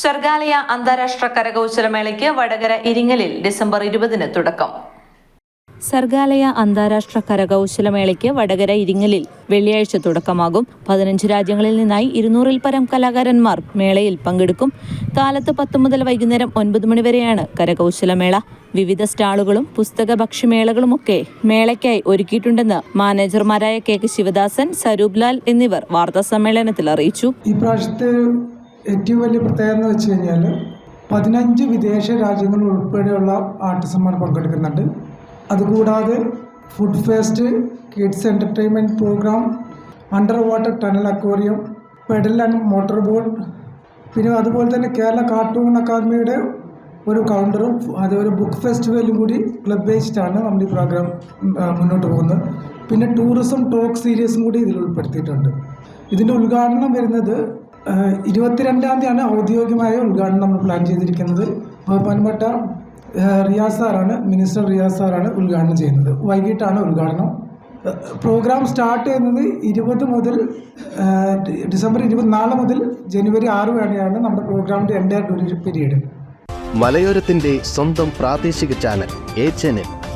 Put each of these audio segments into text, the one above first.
സ്വർഗാലയ അന്താരാഷ്ട്ര കരകൗശലമേളയ്ക്ക് വടകര ഇരിങ്ങലിൽ ഡിസംബർ ഇരുപതിന് തുടക്കം. സർഗാലയ അന്താരാഷ്ട്ര കരകൗശലമേളയ്ക്ക് വടകര ഇരിങ്ങലിൽ വെള്ളിയാഴ്ച തുടക്കമാകും. പതിനഞ്ച് രാജ്യങ്ങളിൽ നിന്നായി ഇരുന്നൂറിൽ പരം കലാകാരന്മാർ മേളയിൽ പങ്കെടുക്കും. കാലത്ത് പത്ത് മുതൽ വൈകുന്നേരം ഒൻപത് മണിവരെയാണ് കരകൗശലമേള വിവിധ സ്റ്റാളുകളും പുസ്തക ഭക്ഷ്യമേളകളുമൊക്കെ മേളയ്ക്കായി ഒരുക്കിയിട്ടുണ്ടെന്ന് മാനേജർമാരായ കെ കെ ശിവദാസൻ സരൂപ് ലാൽ എന്നിവർ വാർത്താ സമ്മേളനത്തിൽ അറിയിച്ചു ഏറ്റവും വലിയ പ്രത്യേകത എന്ന് വെച്ച് കഴിഞ്ഞാൽ പതിനഞ്ച് വിദേശ രാജ്യങ്ങൾ ഉൾപ്പെടെയുള്ള ആർട്ടിസ്റ്റന്മാർ പങ്കെടുക്കുന്നുണ്ട്. അതുകൂടാതെ food fest kids entertainment program underwater tunnel aquarium pedal and motor boat പിന്നെ അതുപോലെ തന്നെ കേരള കാർട്ടൂൺ അക്കാദമിയുടെ ഒരു കൗണ്ടറും അതുപോലെ ബുക്ക് ഫെസ്റ്റിവലും കൂടി ക്ലബ് ബേസ്ഡാണ് നമ്മുടെ ഈ പ്രോഗ്രാം മുന്നോട്ട് പോകുന്നത്. പിന്നെ ടൂറിസം ടോക്ക് സീരീസും കൂടി ഇതിൽ ഉൾപ്പെടുത്തിയിട്ടുണ്ട്. ഇതിന്റെ ഉദ്ഘാടനം വരുന്നത് ഇരുപത്തിരണ്ടാം തീയതിയാണ് ഔദ്യോഗികമായ ഉദ്ഘാടനം നമ്മൾ പ്ലാൻ ചെയ്തിരിക്കുന്നത്. ബഹുമാനപ്പെട്ട റിയാസ് സാറാണ് മിനിസ്റ്റർ റിയാസ് സാറാണ് ഉദ്ഘാടനം ചെയ്യുന്നത്. വൈകിട്ടാണ് ഉദ്ഘാടനം. പ്രോഗ്രാം സ്റ്റാർട്ട് ചെയ്യുന്നത് ഇരുപത് മുതൽ ഡിസംബർ ഇരുപത്തിനാല് മുതൽ ജനുവരി ആറ് വരെയാണ് നമ്മുടെ പ്രോഗ്രാമിന്റെ എന്റെ ഡ്യൂറേഷൻ പീരീഡ് മലയോരത്തിന്റെ സ്വന്തം പ്രാദേശിക channel A channel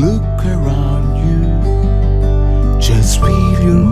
look around you. Just feel your